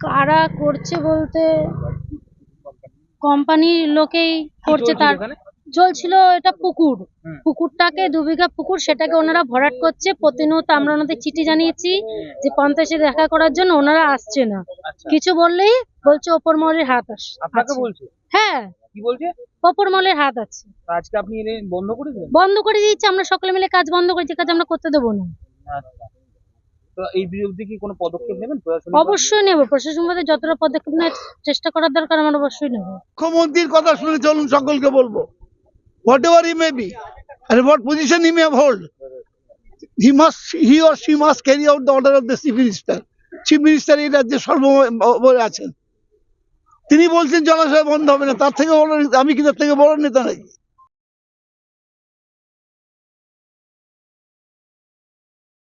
ওরা করছে বলতে কোম্পানির লোকেই করছে তার? চলছিল এটা পুকুর। পুকুরটাকে দু বিঘা পুকুর সেটাকে ওনারা ভরাট করছে। প্রতিনিয়ত আমরা ওনাদের চিঠি জানিয়েছি যে পঞ্চায়েতে দেখা করার জন্য ওনারা আসছে না। আচ্ছা। কিছু বললেই বলছে ওপর মহলের হাত আস হ্যাঁ। কি বলছে? ওপর মহলের হাত আছে। আজকে আপনি বন্ধ করে বন্ধ করে দিয়েছি আমরা সকলে মিলে কাজ বন্ধ করে করেছি কাজ আমরা করতে দেবো না। আচ্ছা। তো এই বিরুদ্ধে কি কোনো পদক্ষেপ নেবেন? অবশ্যই নেব। প্রশাসন মধ্যে যতটা পদক্ষেপ নেওয়ার চেষ্টা করার দরকার আমরা অবশ্যই নেব। মুখ্যমন্ত্রীর কথা শুনে চলুন সকলকে বলব। Whatever it may be and what position he may hold he must he or she must carry out the order of the chief minister. Chief minister এই রাজ্যের সর্বোপরি আছেন। তিনি বলছেন জলাশয় বন্ধ হবে না তার থেকে বড় আমি কি তার থেকে বড় নেতা নাকি?